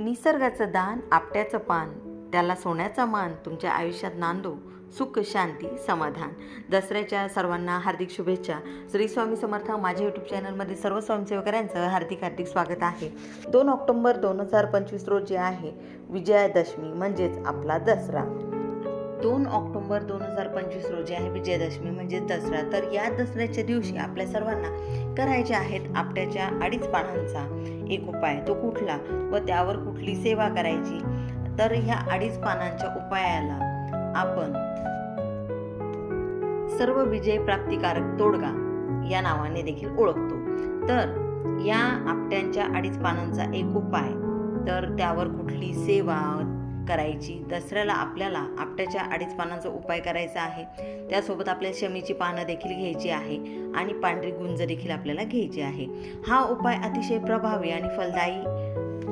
निसर्गाचं दान आपट्याचं पान त्याला सोन्याचा मान तुमच्या आयुष्यात नांदो सुख शांती समाधान. दसऱ्याच्या सर्वांना हार्दिक शुभेच्छा. श्री स्वामी समर्थ माझ्या यूट्यूब चॅनलमध्ये सर्व स्वयंसेवकऱ्यांचं हार्दिक हार्दिक स्वागत आहे. दोन ऑक्टोंबर दोन हजार पंचवीस रोजी आहे. विजयादशमी म्हणजेच आपला दसरा. दोन ऑक्टोंबर दोन हजार पंचवीस रोजी आहे विजयादशमी म्हणजे दसरा. तर या दसऱ्याच्या दिवशी आपल्या सर्वांना करायचे आहेत आपट्याच्या अडीच पानांचा एक उपाय. तो कुठला व त्यावर कुठली सेवा करायची? तर ह्या अडीच पानांच्या उपायाला आपण सर्व विजय प्राप्तिकारक तोडगा या नावाने देखील ओळखतो. तर या आपट्यांच्या अडीच पानांचा एक उपाय. तर त्यावर कुठली सेवा करायची. दसऱ्याला आपल्याला आपट्याच्या अडीच पानांचा उपाय करायचा आहे. त्यासोबत आपल्या शमीची पानं देखील घ्यायची आहे आणि पांढरी गुंज देखील आपल्याला घ्यायची आहे. हा उपाय अतिशय प्रभावी आणि फलदायी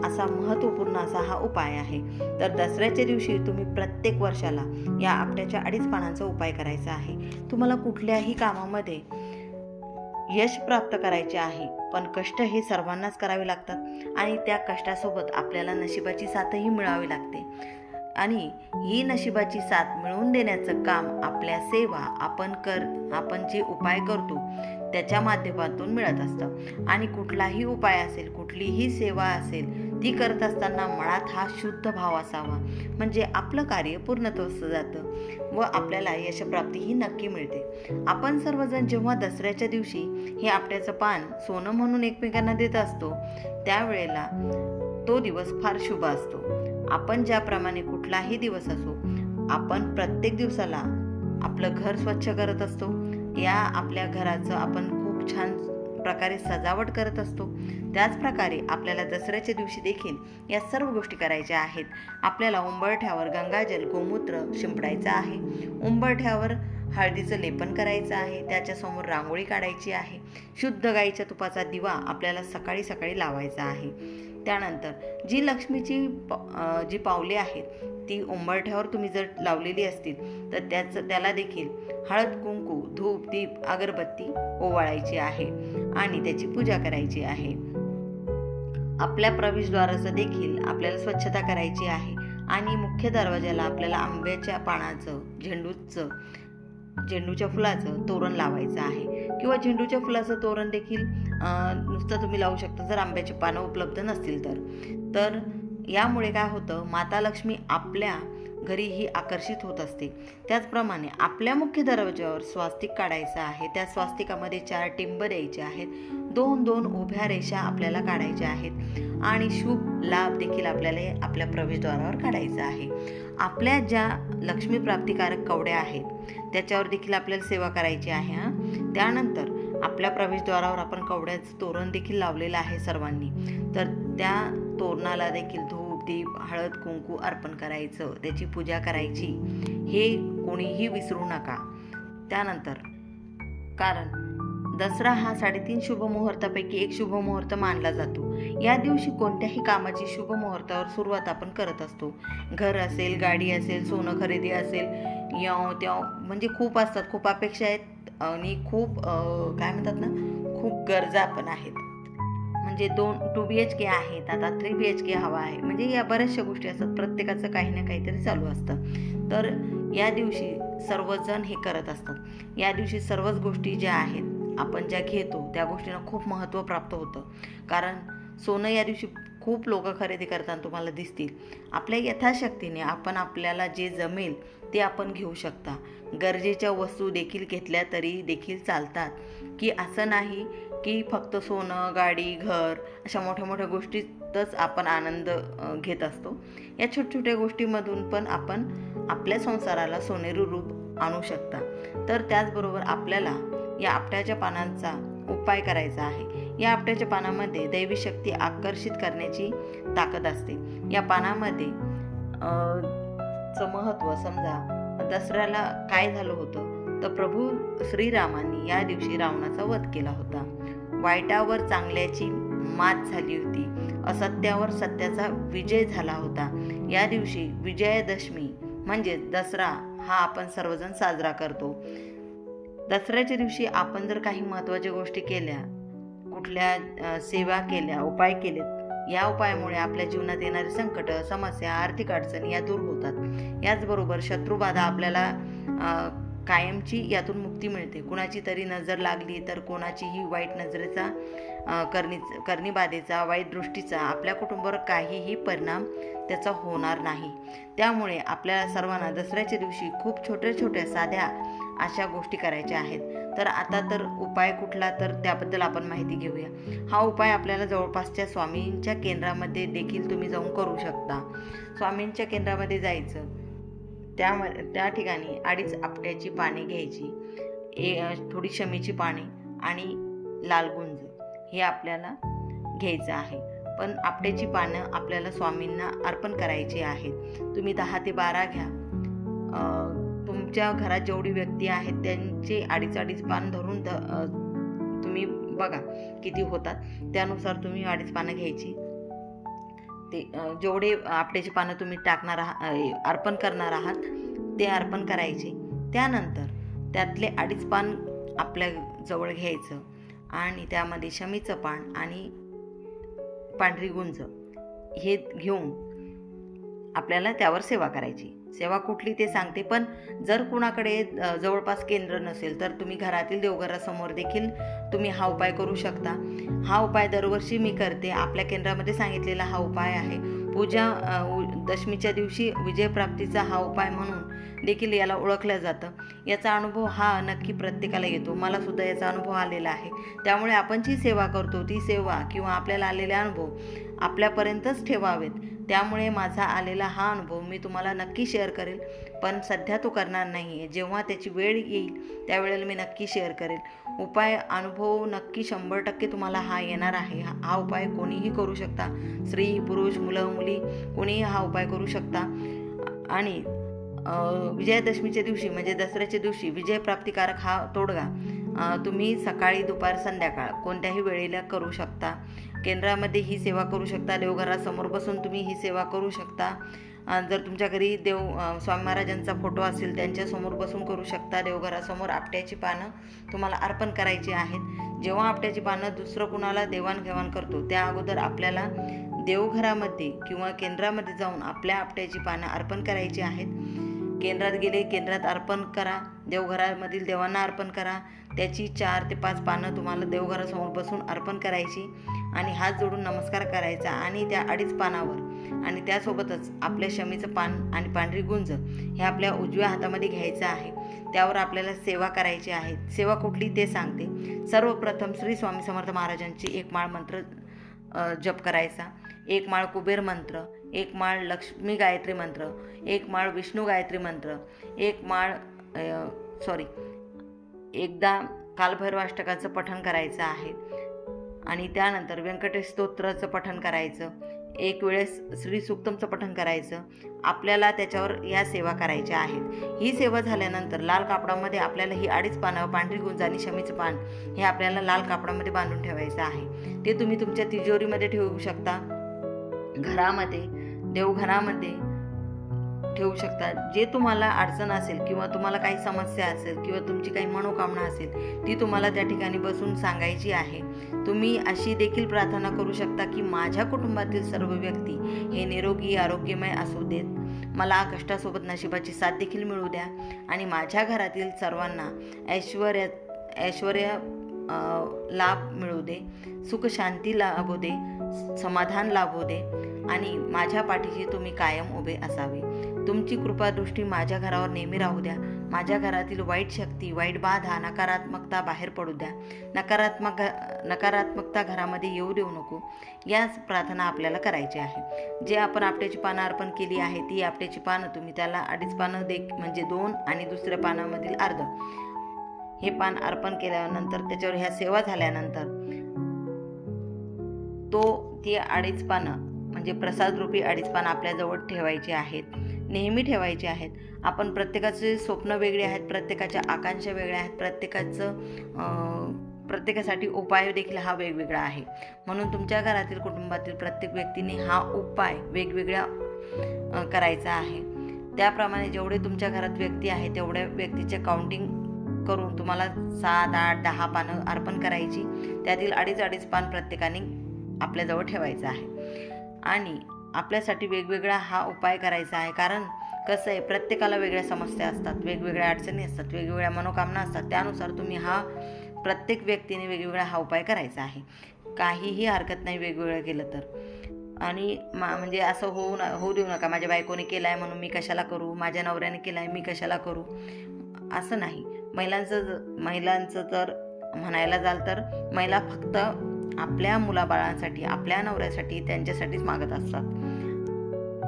असा महत्त्वपूर्ण असा हा उपाय आहे. तर दसऱ्याच्या दिवशी तुम्ही प्रत्येक वर्षाला या आपट्याच्या अडीच पानांचा उपाय करायचा आहे. तुम्हाला कुठल्याही कामामध्ये यश प्राप्त करायचे आहे. पण कष्ट हे सर्वांनाच करावे लागतात आणि त्या कष्टासोबत आपल्याला नशिबाची साथही मिळावी लागते. आणि ही नशिबाची साथ मिळवून देण्याचं काम आपल्या सेवा आपण कर आपण जे उपाय करतो त्याच्या माध्यमातून मिळत असतं. आणि कुठलाही उपाय असेल कुठलीही सेवा असेल ती करत असताना मनात हा शुद्ध भाव असावा. म्हणजे आपलं कार्य पूर्णत्वस्त जातं व आपल्याला यशप्राप्ती ही नक्की मिळते. आपण सर्वजण जेव्हा दसऱ्याच्या दिवशी हे आपट्याचं पान सोनं म्हणून एकमेकांना देत असतो त्यावेळेला तो दिवस फार शुभ असतो. आपण ज्याप्रमाणे कुठलाही दिवस असो आपण प्रत्येक दिवसाला आपलं घर स्वच्छ करत असतो. या आपल्या घराचं आपण खूप छान प्रकारे सजावट करत असतो. त्याचप्रकारे आपल्याला दसऱ्याच्या दिवशी देखील या सर्व गोष्टी करायच्या आहेत. आपल्याला उंबरठ्यावर गंगाजल गोमूत्र शिंपडायचं आहे. उंबरठ्यावर हळदीचं लेपन करायचं आहे. त्याच्यासमोर रांगोळी काढायची आहे. शुद्ध गाईच्या तुपाचा दिवा आपल्याला सकाळी सकाळी लावायचा आहे. त्यानंतर जी लक्ष्मीची प जी पावले आहेत ती उंबरठ्यावर तुम्ही जर लावलेली असतील तर त्याचं त्याला देखील हळद कुंकू धूप दीप अगरबत्ती ओवाळायची आहे आणि त्याची पूजा करायची आहे. आपल्या प्रवेशद्वाराचं देखील आपल्याला स्वच्छता करायची आहे आणि मुख्य दरवाजाला आपल्याला आंब्याच्या पानाचं झेंडूचं झेंडूच्या फुलाचं तोरण लावायचं आहे. किंवा झेंडूच्या फुलाचं तोरण देखील नुसतं तुम्ही लावू शकता जर आंब्याची पानं उपलब्ध नसतील तर. तर यामुळे काय होतं माता लक्ष्मी आपल्या घरी ही आकर्षित होत असते. त्याचप्रमाणे आपल्या मुख्य दरवाज्यावर स्वास्तिक काढायचं आहे त्या स्वास्तिकामध्ये चार टिंब द्यायचे आहेत. दोन दोन उभ्या रेषा आपल्याला काढायच्या आहेत. आणि शुभ लाभ देखील आपल्याला आपल्या प्रवेशद्वारावर काढायचा आहे. आपल्या ज्या लक्ष्मीप्राप्तिकारक कवड्या आहेत त्याच्यावर देखील आपल्याला सेवा करायची आहे हां? त्यानंतर आपल्या प्रवेशद्वारावर आपण कवड्याचं तोरण देखील लावलेलं आहे सर्वांनी. तर त्या तोरणाला देखील धूप दीप हळद कुंकू अर्पण करायचं त्याची पूजा करायची हे कोणीही विसरू नका. त्यानंतर कारण दसरा हा साडेतीन शुभ मुहूर्तापैकी एक शुभ मुहूर्त मानला जातो. या दिवशी कोणत्याही कामाची शुभ मुहूर्तावर सुरुवात आपण करत असतो. घर असेल गाडी असेल सोनं खरेदी असेल याव त्याव म्हणजे खूप असतात खूप अपेक्षा आहेत आणि खूप काय म्हणतात ना खूप गरजा पण आहेत. म्हणजे दोन टू बी एच के आहेत आता थ्री बी एच के हवा आहे. म्हणजे या बऱ्याचशा गोष्टी असतात प्रत्येकाचं काही ना काहीतरी चालू असतं. तर या दिवशी सर्वजण हे करत असतात. या दिवशी सर्वच गोष्टी ज्या आहेत आपण ज्या घेतो त्या गोष्टींना खूप महत्त्व प्राप्त होतं. कारण सोनं या दिवशी खूप लोक खरेदी करताना तुम्हाला दिसतील. आपल्या यथाशक्तीने आपण आपल्याला जे जमेल ते आपण घेऊ शकता. गरजेच्या वस्तू देखील घेतल्या तरी देखील चालतात. की असं नाही की फक्त सोनं गाडी घर अशा मोठ्या मोठ्या गोष्टीतच आपण आनंद घेत असतो. या छोट्या छोट्या गोष्टीमधून पण आपण आपल्या संसाराला सोनेरी रूप आणू शकता. तर त्याचबरोबर आपल्याला या आपट्याच्या पानांचा उपाय करायचा आहे. या आपट्याच्या पानामध्ये दैवी शक्ती आकर्षित करण्याची ताकद असते. या पानामध्ये चं महत्त्व समजा दसऱ्याला काय झालं होतं? तर प्रभू श्रीरामांनी या दिवशी रावणाचा वध केला होता. वाईटावर चांगल्याची मात झाली होती. असत्यावर सत्याचा विजय झाला होता. या दिवशी विजयादशमी म्हणजे दसरा हा आपण सर्वजण साजरा करतो. दसऱ्याच्या दिवशी आपण जर काही महत्त्वाच्या गोष्टी केल्या कुठल्या सेवा केल्या उपाय केलेत या उपायामुळे आपल्या जीवनात येणारे संकट समस्या आर्थिक अडचणी या दूर होतात. याचबरोबर शत्रुबाधा आपल्याला कायमची यातून मुक्ती मिळते. कुणाची तरी नजर लागली तर कोणाचीही वाईट नजरेचा करणी करणीबाधेचा वाईट दृष्टीचा आपल्या कुटुंबावर काहीही परिणाम त्याचा होणार नाही. त्यामुळे आपल्या सर्वांना दसऱ्याच्या दिवशी खूप छोट्या छोट्या साध्या अशा गोष्टी करायच्या आहेत. तर आता तर उपाय कुठला तर त्याबद्दल आपण माहिती घेऊया. हा उपाय आपल्याला जवळपासच्या स्वामींच्या केंद्रामध्ये देखील तुम्ही जाऊन करू शकता. स्वामींच्या केंद्रामध्ये जायचं. त्या त्या ठिकाणी अडीच आपट्याची पाने घ्यायची. ए थोडी शमीची पाने आणि लालगुंज हे आपल्याला घ्यायचं आहे. पण आपट्याची पानं आपल्याला स्वामींना अर्पण करायची आहेत. तुम्ही दहा ते बारा घ्या. तुमच्या घरात जेवढी व्यक्ती आहेत त्यांचे अडीच अडीच पान धरून ध तुम्ही बघा किती होतात. त्यानुसार तुम्ही अडीच पानं घ्यायची. ते जेवढे आपट्याची पानं तुम्ही टाकणार आहात अर्पण करणार आहात ते अर्पण करायचे. त्यानंतर त्यातले अडीच पान आपल्या जवळ घ्यायचं आणि त्यामध्ये शमीचं पान आणि पांढरी गुंज हे घेऊन आपल्याला त्यावर सेवा करायची. सेवा कुठली ते सांगते. पण जर कुणाकडे जवळपास केंद्र नसेल तर तुम्ही घरातील देवघरासमोर देखील तुम्ही हा उपाय करू शकता. हा उपाय दरवर्षी मी करते. आपल्या केंद्रामध्ये सांगितलेला हा उपाय आहे. पूजा उ- दशमीच्या दिवशी विजयप्राप्तीचा हा उपाय म्हणून देखील याला ओळखलं जातं. याचा अनुभव हा नक्की प्रत्येकाला येतो. मला सुद्धा याचा अनुभव आलेला आहे. त्यामुळे आपण जी सेवा करतो ती सेवा किंवा आपल्याला आलेले अनुभव आपल्यापर्यंतच ठेवावेत. त्यामुळे माझा आलेला हा अनुभव मी तुम्हाला नक्की शेअर करेल. पण सध्या तो करणार नाही आहे जेव्हा त्याची वेळ येईल त्यावेळेला मी नक्की शेअर करेल. उपाय अनुभव नक्की शंभर टक्के तुम्हाला हा येणार आहे. हा हा उपाय कोणीही करू शकता. स्त्री पुरुष मुलं मुली कोणीही हा उपाय करू शकता. आणि विजयादशमीच्या दिवशी म्हणजे दसऱ्याच्या दिवशी विजयप्राप्तिकारक हा तोडगा तुम्ही सकाळी दुपार संध्याकाळ कोणत्याही वेळेला करू शकता. केंद्रामध्ये ही सेवा करू शकता. देवघरासमोर बसून तुम्ही ही सेवा करू शकता. जर तुमच्या घरी देव स्वामी महाराजांचा फोटो असेल त्यांच्यासमोर बसून करू शकता. देवघरासमोर आपट्याची पानं तुम्हाला अर्पण करायची आहेत. जेव्हा आपट्याची पानं दुसरं कुणाला देवाणघेवाण करतो त्या अगोदर आपल्याला देवघरामध्ये किंवा केंद्रामध्ये जाऊन आपल्या आपट्याची पानं अर्पण करायची आहेत. केंद्रात गेले केंद्रात अर्पण करा. देवघरामधील देवांना अर्पण करा. त्याची चार ते पाच पानं तुम्हाला देवघरासमोर बसून अर्पण करायची. आणि हात जोडून नमस्कार करायचा आणि त्या अडीच पानावर आणि त्यासोबतच आपल्या शमीचं पान आणि पांढरी गुंज हे आपल्या उजव्या हातामध्ये घ्यायचं आहे. त्यावर आपल्याला सेवा करायची आहे. सेवा कुठली ते सांगते. सर्वप्रथम श्री स्वामी समर्थ महाराजांची एक माळ मंत्र जप करायचा. एक माळ कुबेर मंत्र एक माळ लक्ष्मी गायत्री मंत्र एक माळ विष्णू गायत्री मंत्र एक माळ सॉरी एकदा कालभैरवाष्टकाचं पठण करायचं आहे. आणि त्यानंतर व्यंकटेश स्तोत्राचं पठण करायचं. एक वेळेस श्री सुक्तमचं पठण करायचं. आपल्याला त्याच्यावर या सेवा करायच्या आहेत. ही सेवा झाल्यानंतर लाल कापडामध्ये आपल्याला ही अडीच पानं पांढरी गुंज आणि शमीचं पान हे आपल्याला लाल कापडामध्ये बांधून ठेवायचं आहे. ते तुम्ही तुमच्या तिजोरीमध्ये ठेवू शकता. घरामध्ये देवघरामध्ये ठेवू शकता जे तुम्हाला अडचण असेल किंवा तुम्हाला काही समस्या असेल किंवा तुमची काही मनोकामना असेल ती तुम्हाला त्या ठिकाणी बसून सांगायची आहे. तुम्ही अशी देखील प्रार्थना करू शकता की माझ्या कुटुंबातील सर्व व्यक्ती हे निरोगी आरोग्यमय असू देत. मला कष्टासोबत नशिबाची साथ देखील मिळू द्या. आणि माझ्या घरातील सर्वांना ऐश्वर्या ऐश्वर्य लाभ मिळू दे. सुख शांती लाभू दे. समाधान लाभू दे. आणि माझ्या पाठीशी तुम्ही कायम उभे असावे. तुमची कृपादृष्टी माझ्या घरावर नेहमी राहू द्या. माझ्या घरातील वाईट शक्ती वाईट बाधा नकारात्मकता बाहेर पडू द्या. नकारात्मक नकारात्मकता घरामध्ये येऊ देऊ नको. याच प्रार्थना आपल्याला करायची आहे. जे आपण आपट्याची पानं अर्पण केली आहे ती आपट्याची पानं तुम्ही त्याला अडीच पानं दे म्हणजे दोन आणि दुसऱ्या पानामधील अर्ध. हे पान अर्पण केल्यानंतर त्याच्यावर ह्या सेवा झाल्यानंतर तो ती अडीच पानं म्हणजे प्रसादरूपी अडीच पानं आपल्याजवळ ठेवायची आहेत. नेहमी ठेवायचे आहेत. आपण प्रत्येकाचे स्वप्न वेगळे आहेत प्रत्येकाच्या आकांक्षा वेगळ्या आहेत प्रत्येकाचं प्रत्येकासाठी उपाय देखील हा वेगवेगळा आहे. म्हणून तुमच्या घरातील कुटुंबातील प्रत्येक व्यक्तीने हा उपाय वेगवेगळ्या करायचा आहे. त्याप्रमाणे जेवढे तुमच्या घरात व्यक्ती आहे तेवढ्या व्यक्तीचे काउंटिंग करून तुम्हाला सात आठ दहा पानं अर्पण करायची. त्यातील अडीच अडीच पान प्रत्येकाने आपल्याजवळ ठेवायचं आहे. आणि आपल्यासाठी वेगवेगळा हा उपाय करायचा आहे. कारण कसं आहे प्रत्येकाला वेगळ्या समस्या असतात वेगवेगळ्या अडचणी असतात वेगवेगळ्या मनोकामना असतात. त्यानुसार तुम्ही हा प्रत्येक व्यक्तीने वेगवेगळा हा उपाय करायचा आहे. काहीही हरकत नाही वेगवेगळं केलं तर. आणि मा म्हणजे असं होऊ न होऊ देऊ नका. माझ्या बायकोने केलं आहे म्हणून मी कशाला करू? माझ्या नवऱ्याने केलं आहे मी कशाला करू? असं नाही. महिलांचं ज- महिलांचं तर म्हणायला जाल तर महिला फक्त आपल्या मुलाबाळांसाठी आपल्या नवऱ्यासाठी त्यांच्यासाठीच मागत असतात.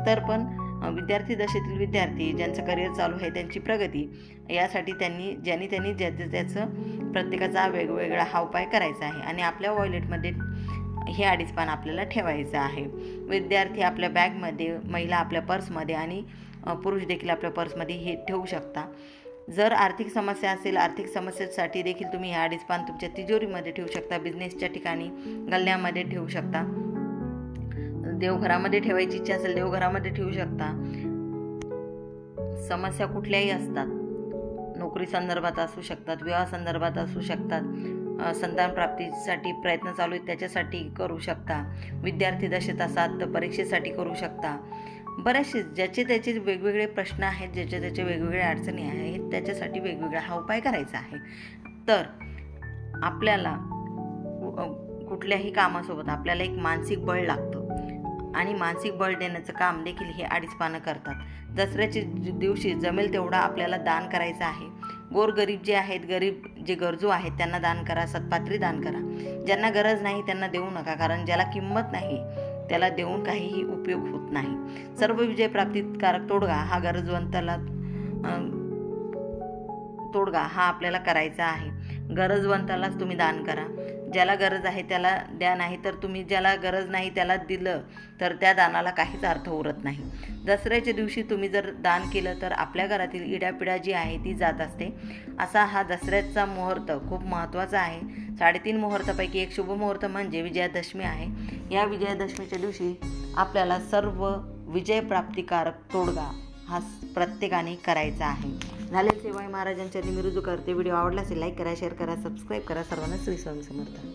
तर पण विद्यार्थी दशेतील विद्यार्थी ज्यांचं करिअर चालू आहे त्यांची प्रगती यासाठी त्यांनी ज्यांनी त्यांनी ज्याचं त्याचं प्रत्येकाचा वेगवेगळा हा उपाय करायचा आहे. आणि आपल्या वॉयलेटमध्ये हे अडीच पान आपल्याला ठेवायचं आहे. विद्यार्थी आपल्या बॅगमध्ये महिला आपल्या पर्समध्ये आणि पुरुष देखील आपल्या पर्समध्ये हे ठेवू शकता. जर आर्थिक समस्या असेल आर्थिक समस्येसाठी देखील तुम्ही ह्या अडीच पान तुमच्या तिजोरीमध्ये ठेवू शकता बिझनेसच्या ठिकाणी गल्ल्यामध्ये ठेवू शकता. देवघरामध्ये ठेवायची इच्छा असेल देवघरामध्ये ठेवू शकता. समस्या कुठल्याही असतात. नोकरी संदर्भात असू शकतात विवाह संदर्भात असू शकतात. संतान प्राप्तीसाठी प्रयत्न चालू आहेत त्याच्यासाठी करू शकता. विद्यार्थी दशेत असाल तर परीक्षेसाठी करू शकता. बरेचसे ज्याचे त्याचे वेगवेगळे प्रश्न आहेत ज्याचे त्याचे वेगवेगळ्या अडचणी आहेत त्याच्यासाठी वेगवेगळा हा उपाय करायचा आहे. तर आपल्याला कुठल्याही कामासोबत आपल्याला एक मानसिक बळ लागतं. आणि मानसिक बळ देण्याचं काम देखील हे अडीच पानं करतात. दसऱ्याच्या दिवशी जमेल तेवढा आपल्याला दान करायचं आहे. गोरगरीब जे आहेत गरीब जे गरजू आहेत त्यांना दान करा सत्पात्री दान करा. ज्यांना गरज नाही त्यांना देऊ नका कारण ज्याला किंमत नाही त्याला देऊन काहीही उपयोग होत नाही. सर्व विजय प्राप्तिकारक तोडगा हा गरजवंताला तोडगा हा आपल्याला करायचा आहे. गरजवंतालाच तुम्ही दान करा. ज्याला गरज आहे त्याला द्या नाही तर तुम्ही ज्याला गरज नाही त्याला दिलं तर त्या दानाला काहीच अर्थ उरत नाही. दसऱ्याच्या दिवशी तुम्ही जर दान केलं तर आपल्या घरातील इडापिडा जी आहे ती जात असते. असा हा दसऱ्याचा मुहूर्त खूप महत्त्वाचा आहे. साडेतीन मुहूर्तापैकी एक शुभ मुहूर्त म्हणजे विजयादशमी आहे. या विजयादशमीच्या दिवशी आपल्याला सर्व विजयप्राप्तिकारक तोडगा हा प्रत्येकाने करायचा आहे. झाले सेवाई महाराजांच्या मी रुजू करते. व्हिडिओ आवडला असेल लाईक करा शेअर करा सबस्क्राईब करा. सर्वांना श्री स्वामी समर्थ.